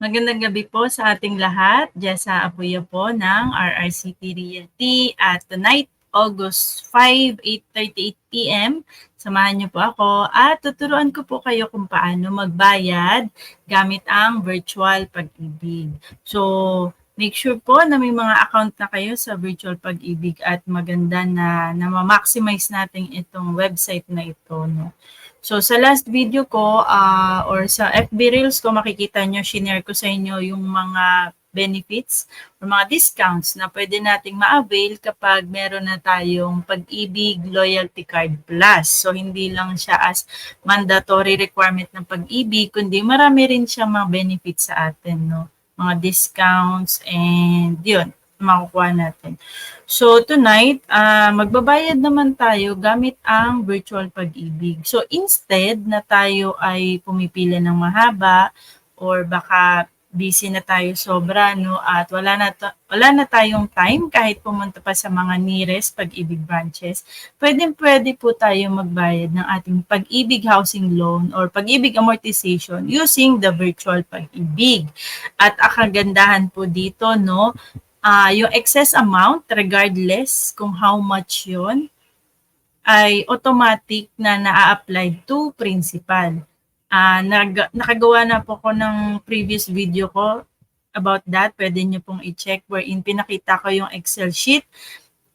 Magandang gabi po sa ating lahat. Jessa Apuya po ng RRCT Realty at tonight, August 5, 8.38 p.m. Samahan niyo po ako at tuturuan ko po kayo kung paano magbayad gamit ang virtual pag-ibig. So, make sure po na may mga account na kayo sa virtual pag-ibig at maganda na na ma-maximize natin itong website na ito. No? So sa last video ko uh, or sa FB Reels ko makikita nyo, shinare ko sa inyo yung mga benefits or mga discounts na pwede nating ma-avail kapag meron na tayong pag-ibig loyalty card plus. So hindi lang siya as mandatory requirement ng pag-ibig, kundi marami rin siya mga benefits sa atin, no? Mga discounts and yun, makukuha natin. So tonight, uh, magbabayad naman tayo gamit ang virtual pag-ibig. So instead na tayo ay pumipila ng mahaba or baka busy na tayo sobra no at wala na to, wala na tayong time kahit pumunta pa sa mga nearest pag-ibig branches pwedeng pwede po tayo magbayad ng ating pag-ibig housing loan or pag-ibig amortization using the virtual pag-ibig at ang kagandahan po dito no uh, yung excess amount, regardless kung how much yon ay automatic na na-apply to principal. Uh, nag, nakagawa na po ko ng previous video ko about that. Pwede nyo pong i-check wherein pinakita ko yung Excel sheet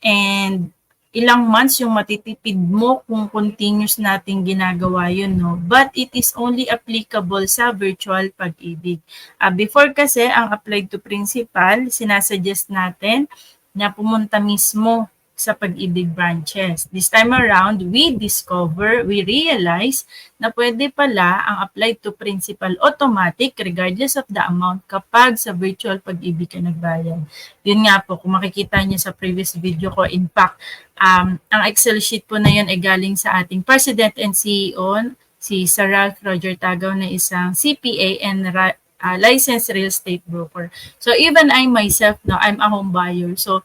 and ilang months yung matitipid mo kung continuous nating ginagawa yun, no? But it is only applicable sa virtual pag-ibig. Uh, before kasi, ang applied to principal, sinasuggest natin na pumunta mismo sa pag-ibig branches. This time around, we discover, we realize na pwede pala ang applied to principal automatic regardless of the amount kapag sa virtual pag-ibig ka nagbayad. Yun nga po, kung makikita niyo sa previous video ko, in fact, um, ang Excel sheet po na yun ay galing sa ating President and CEO, si Sir Ralph Roger Tagaw na isang CPA and uh, licensed real estate broker. So even I myself, no, I'm a home buyer. So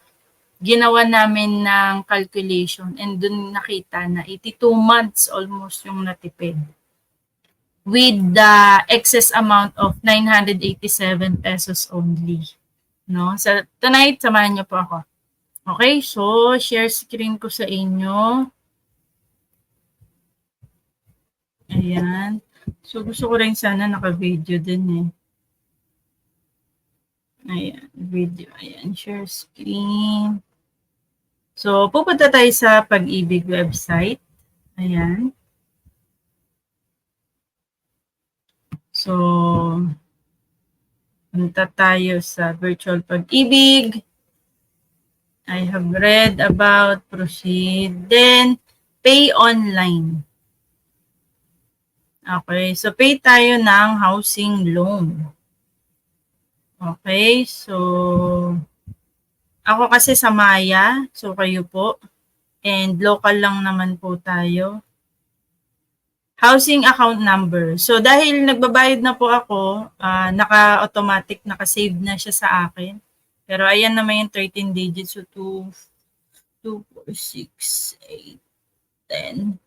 ginawa namin ng calculation and dun nakita na 82 months almost yung natipid with the excess amount of 987 pesos only. No? So, tonight, samahan niyo po ako. Okay, so share screen ko sa inyo. Ayan. So, gusto ko rin sana naka-video din eh. Ayan, video. Ayan, share screen. So, pupunta tayo sa pag-ibig website. Ayan. So, punta tayo sa virtual pag-ibig. I have read about proceed. Then, pay online. Okay, so pay tayo ng housing loan. Okay, so ako kasi sa Maya, so kayo po. And local lang naman po tayo. Housing account number. So dahil nagbabayad na po ako, uh, naka-automatic, naka-save na siya sa akin. Pero ayan naman yung 13 digits. So 2, 2, 4, 6, 8, 10,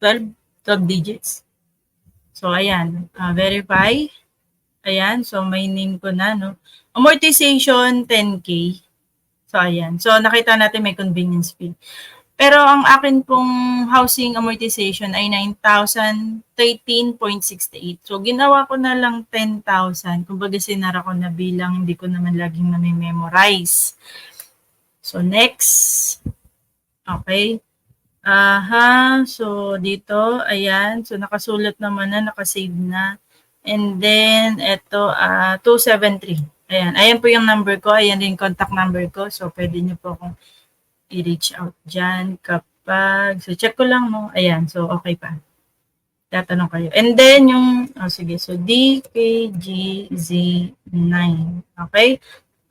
12, 12 digits. So ayan, uh, verify. Ayan, so may name ko na, no? Amortization, 10K. So, ayan. So, nakita natin may convenience fee. Pero ang akin pong housing amortization ay 9,013.68. So, ginawa ko na lang 10,000. Kumbaga, sinara ko na bilang hindi ko naman laging na-memorize. So, next. Okay. Aha. So, dito, ayan. So, nakasulat naman na, nakasave na. And then, ito, uh, 273. Ayan, ayan po yung number ko. Ayan din contact number ko. So, pwede nyo po akong i-reach out dyan kapag, so check ko lang mo. Ayan, so okay pa. Tatanong kayo. And then yung, oh sige, so DKGZ9. Okay?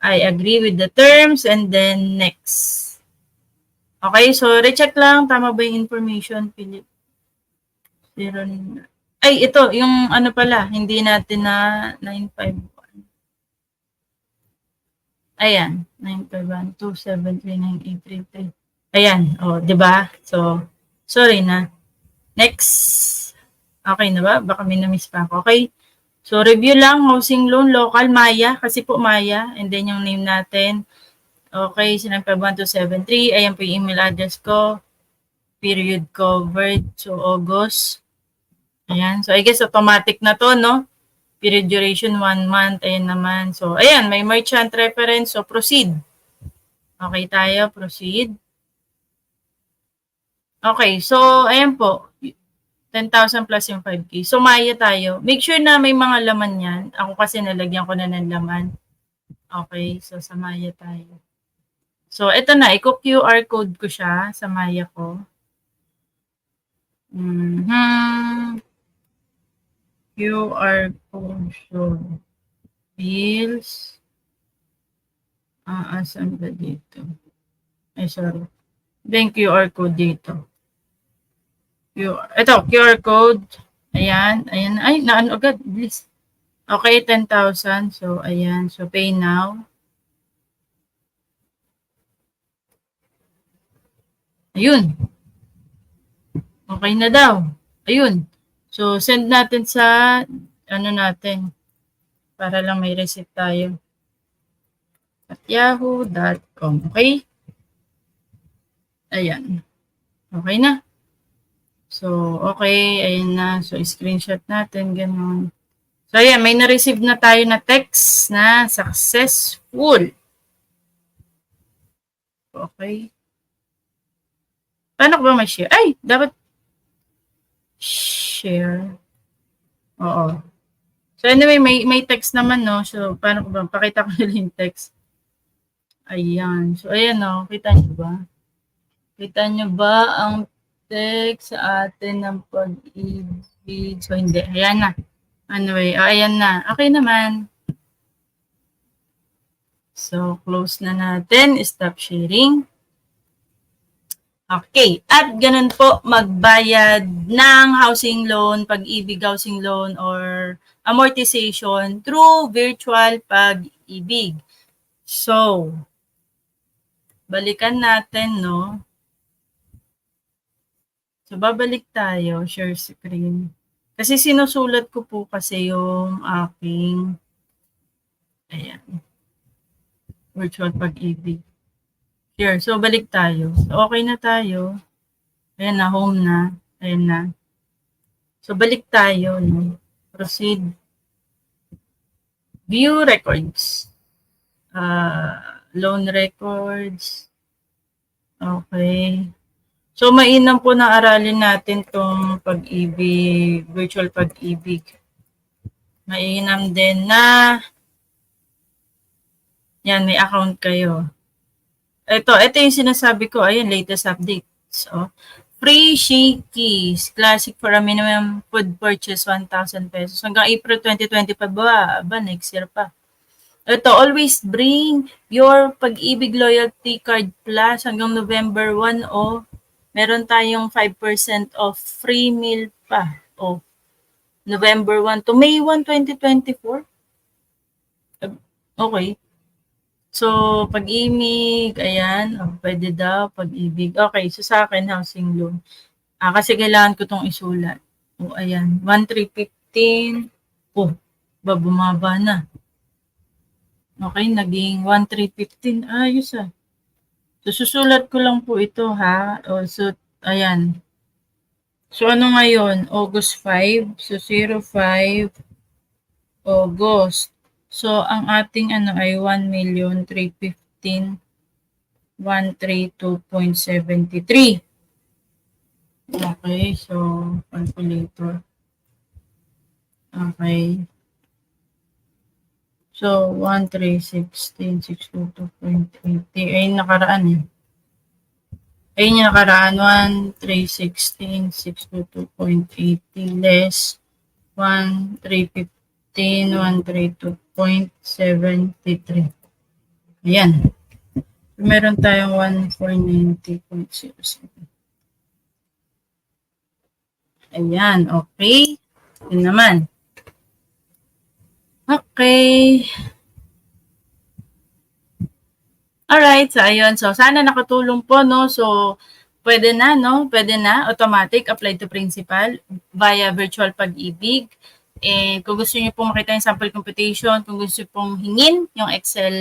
I agree with the terms and then next. Okay, so recheck lang. Tama ba yung information, Philip? Zero, ay, ito, yung ano pala, hindi natin na 95 Ayan, 951-273-9833. Ayan, o, oh, di ba? So, sorry na. Next. Okay na ba? Baka may na-miss pa ako. Okay. So, review lang, housing loan, local, Maya, kasi po Maya, and then yung name natin. Okay, sinang 1273, ayan po yung email address ko. Period covered, so August. Ayan, so I guess automatic na to, no? Period duration, one month, ayan naman. So, ayan, may merchant reference, so proceed. Okay tayo, proceed. Okay, so ayan po, 10,000 plus yung 5K. So, maya tayo. Make sure na may mga laman yan. Ako kasi nalagyan ko na ng laman. Okay, so sa maya tayo. So, ito na. Iko-QR code ko siya sa maya ko. Mhm. QR code show. Bills. Ah, asan ba dito? Ay, sorry. Then QR code dito. QR, ito, QR code. Ayan, ayan. Ay, naano agad. Bilis. Okay, 10,000. So, ayan. So, pay now. Ayun. Okay na daw. Ayun. So, send natin sa, ano natin, para lang may receipt tayo. At yahoo.com. Okay? Ayan. Okay na. So, okay. Ayan na. So, screenshot natin. Ganun. So, ayan. May na-receive na tayo na text na successful. Okay. Paano ko ba ma-share? Ay, dapat share. Oo. So, anyway, may, may text naman, no? So, paano ko ba? Pakita ko na yung text. Ayan. So, ayan, no? Kita niyo ba? Kita niyo ba ang text sa atin ng pag-ibig? So, hindi. Ayan na. Anyway, oh, ayan na. Okay naman. So, close na natin. Stop sharing. Okay. At ganun po, magbayad ng housing loan, pag-ibig housing loan, or amortization through virtual pag-ibig. So, balikan natin, no? So, babalik tayo, share screen. Kasi sinusulat ko po kasi yung aking, ayan, virtual pag-ibig. Here, so balik tayo. So, okay na tayo. Ayan na, home na. Ayan na. So, balik tayo. No? Proceed. View records. Uh, loan records. Okay. So, mainam po na aralin natin tong pag-ibig, virtual pag-ibig. Mainam din na yan, may account kayo. Ito, ito yung sinasabi ko. Ayun, latest update. So, free Shakey's. Classic for a minimum food purchase, 1,000 pesos. Hanggang April 2025 ba? Ba, next year pa. Ito, always bring your pag-ibig loyalty card plus hanggang November 1 o meron tayong 5% of free meal pa. O, November 1 to May 1, 2024. Okay. So, pag-ibig, ayan, oh, pwede daw, pag-ibig. Okay, so sa akin, housing loan. Ah, kasi kailangan ko itong isulat. O, oh, ayan, 1,315. Oh, ba, bumaba na. Okay, naging 1,315. Ayos ah. So, susulat ko lang po ito, ha? O, so, ayan. So, ano ngayon? August 5. So, 05 August So, ang ating ano ay 1,315,132.73. Okay, so calculator. Okay. So, 1,316,622.80. Ayun nakaraan eh. Ayun yung nakaraan. 1,316,622.80 less 1,315. 1,132.73. Ayan. Meron tayong 1,490.07. Ayan, okay. Yun naman. Okay. Alright, so ayun. So, sana nakatulong po, no? So, pwede na, no? Pwede na, automatic, apply to principal via virtual pag-ibig. And kung gusto niyo pong makita yung sample computation, kung gusto pong hingin yung Excel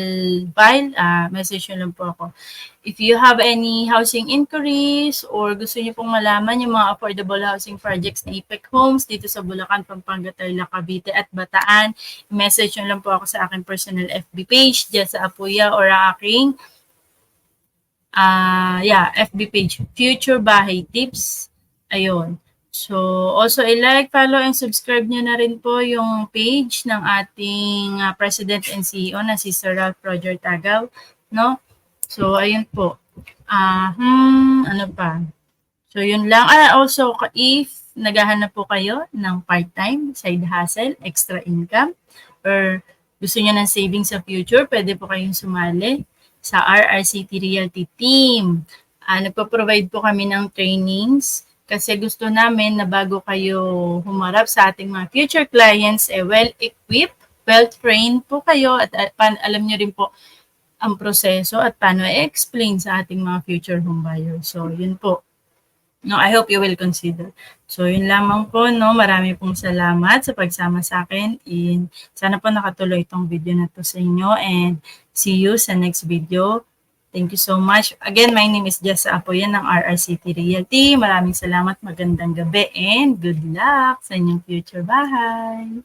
file, ah message niyo lang po ako. If you have any housing inquiries or gusto niyo pong malaman yung mga affordable housing projects na IPEC Homes dito sa Bulacan, Pampanga, Tarlac, Cavite at Bataan, message niyo lang po ako sa aking personal FB page, Jessa Apuya or aking ah yeah, FB page, Future Bahay Tips. Ayun. So, also i-like, follow, and subscribe nyo na rin po yung page ng ating ah, President and CEO na si Sir Ralph Roger Tagaw, no? So, ayun po. Ah, hmm, ano pa? So, yun lang. Ah, also, if naghahanap po kayo ng part-time, side hustle, extra income, or gusto nyo ng savings sa future, pwede po kayong sumali sa RRCT Realty Team. Ah, nagpo-provide po kami ng trainings kasi gusto namin na bago kayo humarap sa ating mga future clients, eh, well-equipped, well-trained po kayo at, at pan, alam nyo rin po ang proseso at paano i-explain sa ating mga future home buyers. So, yun po. No, I hope you will consider. So, yun lamang po, no. Marami pong salamat sa pagsama sa akin. In, sana po nakatuloy itong video na to sa inyo and see you sa next video. Thank you so much. Again, my name is Jessa Apoyan ng RRCT Realty. Maraming salamat, magandang gabi, and good luck sa inyong future bahay.